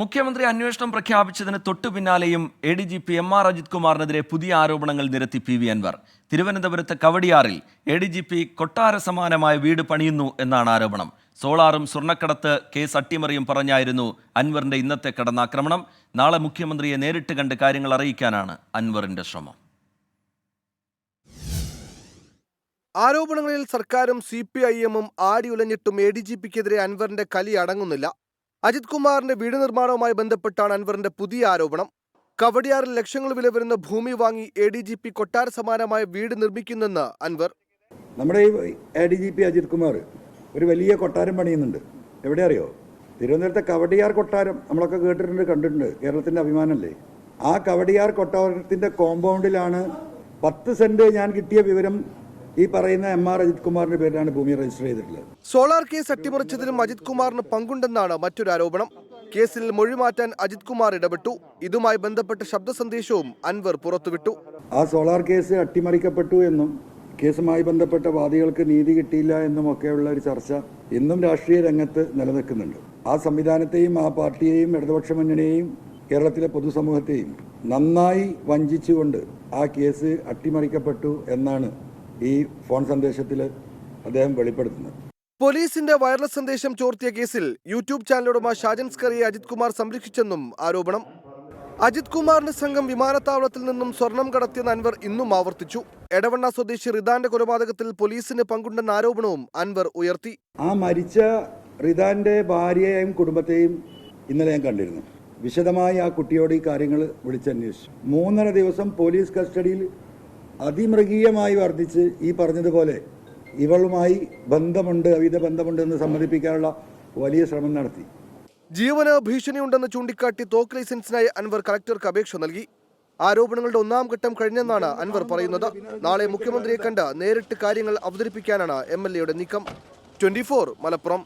മുഖ്യമന്ത്രി അന്വേഷണം പ്രഖ്യാപിച്ചതിന് തൊട്ടു പിന്നാലെയും A D G P M R Ajith കുമാറിനെതിരെ പുതിയ ആരോപണങ്ങൾ നിരത്തി പി വി അൻവർ. തിരുവനന്തപുരത്ത് കവടിയാറിൽ എ ഡി ജി പി കൊട്ടാര സമാനമായ വീട് പണിയുന്നു എന്നാണ് ആരോപണം. സോളാറും സ്വർണക്കടത്ത് കേസ് അട്ടിമറിയും പറഞ്ഞായിരുന്നു അൻവറിന്റെ ഇന്നത്തെ കടന്നാക്രമണം. നാളെ മുഖ്യമന്ത്രിയെ നേരിട്ട് കണ്ട് കാര്യങ്ങൾ അറിയിക്കാനാണ് അൻവറിന്റെ ശ്രമം. ആരോപണങ്ങളിൽ സർക്കാരും സി പി ഐ എമ്മും ആടിയുലഞ്ഞിട്ടും എ ഡി ജി പിക്കെതിരെ അൻവറിന്റെ കലി അടങ്ങുന്നില്ല. അജിത് കുമാറിന്റെ വീട് നിർമ്മാണവുമായി ബന്ധപ്പെട്ടാണ് അൻവറിന്റെ പുതിയ ആരോപണം. കവടിയാറിൽ ലക്ഷങ്ങൾ വില വരുന്ന ഭൂമി വാങ്ങി എ ഡി ജി പി കൊട്ടാര സമാനമായ വീട് നിർമ്മിക്കുന്നെന്ന് അൻവർ. നമ്മുടെ A D G P Ajith Kumar ഒരു വലിയ കൊട്ടാരം പണിയുന്നുണ്ട്. എവിടെ അറിയോ തിരുവനന്തപുരത്തെ കവടിയാർ കൊട്ടാരം നമ്മളൊക്കെ കേട്ടിട്ടുണ്ട് കണ്ടിട്ടുണ്ട്. കേരളത്തിന്റെ അഭിമാനമല്ലേ? ആ കവടിയാർ കൊട്ടാരത്തിന്റെ കോമ്പൗണ്ടിലാണ് പത്ത് സെന്റ് ഞാൻ കിട്ടിയ വിവരം ഈ പറയുന്ന എം ആർ അജിത് കുമാറിന്റെ പേരിലാണ് ഭൂമി രജിസ്റ്റർ ചെയ്തിട്ടുള്ളത്. സോളാർ കേസ് അട്ടിമറിച്ചതിലും അജിത് കുമാറിന് പങ്കുണ്ടെന്നാണ് മറ്റൊരു ആരോപണം. കേസിൽ മൊഴി മാറ്റാൻ അജിത് കുമാർ ഇടപെട്ടു. ഇതുമായി ബന്ധപ്പെട്ട ശബ്ദ സന്ദേശവും അൻവർ പുറത്തുവിട്ടു. ആ സോളാർ കേസ് അട്ടിമറിക്കപ്പെട്ടു എന്നും കേസുമായി ബന്ധപ്പെട്ട വാദികൾക്ക് നീതി കിട്ടിയില്ല എന്നും എന്നുമൊക്കെയുള്ള ഒരു ചർച്ച ഇന്നും രാഷ്ട്രീയ രംഗത്ത് നിലനിൽക്കുന്നുണ്ട്. ആ സംവിധാനത്തെയും ആ പാർട്ടിയെയും ഇടതുപക്ഷ മുന്നണിയെയും കേരളത്തിലെ പൊതുസമൂഹത്തെയും നന്നായി വഞ്ചിച്ചുകൊണ്ട് ആ കേസ് അട്ടിമറിക്കപ്പെട്ടു എന്നാണ് ഈ ഫോൺ സന്ദേശത്തിൽ അദ്ദേഹം വെളിപ്പെടുത്തുന്നത്. പോലീസിന്റെ വയർലെസ് സന്ദേശം ചോർത്തിയ കേസിൽ യൂട്യൂബ് ചാനലുടമ ഷാജൻ സ്കറിയെ അജിത് കുമാർ സംരക്ഷിച്ചെന്നും ആരോപണം. അജിത് കുമാറിന്റെ സംഘം വിമാനത്താവളത്തിൽ നിന്നും സ്വർണം കടത്തിയെന്ന് അൻവർ ഇന്നും ആവർത്തിച്ചു. എടവണ്ണ സ്വദേശി റിദാന്റെ കൊലപാതകത്തിൽ പോലീസിന് പങ്കുണ്ടെന്ന ആരോപണവും അൻവർ ഉയർത്തി. ആ മരിച്ച റിദാന്റെ ഭാര്യയെയും കുടുംബത്തെയും ഇന്നലെ ഞാൻ കണ്ടിരുന്നു. വിശദമായി ആ കുട്ടിയോട് ഈ കാര്യങ്ങൾ വിളിച്ചന്വേഷിച്ചു. മൂന്നര ദിവസം പോലീസ് കസ്റ്റഡിയിൽ അതിമൃഗീയമായി വർദ്ധിച്ച് ഈ പറഞ്ഞതുപോലെ ഇവളുമായി ബന്ധമുണ്ട് അവിധ ബന്ധമുണ്ട് എന്ന് സമ്മതിപ്പിക്കാനുള്ള വലിയ ശ്രമം നടത്തി. ജീവന ഭീഷണിയുണ്ടെന്ന് ചൂണ്ടിക്കാട്ടി തോക്ക് ലൈസൻസിനായി അൻവർ കളക്ടർക്ക് അപേക്ഷ നൽകി. ആരോപണങ്ങളുടെ ഒന്നാം ഘട്ടം കഴിഞ്ഞെന്നാണ് അൻവർ പറയുന്നത്. നാളെ മുഖ്യമന്ത്രിയെ കണ്ട് നേരിട്ട് കാര്യങ്ങൾ അവതരിപ്പിക്കാനാണ് എം എൽ എയുടെ നീക്കം. ട്വന്റി മലപ്പുറം.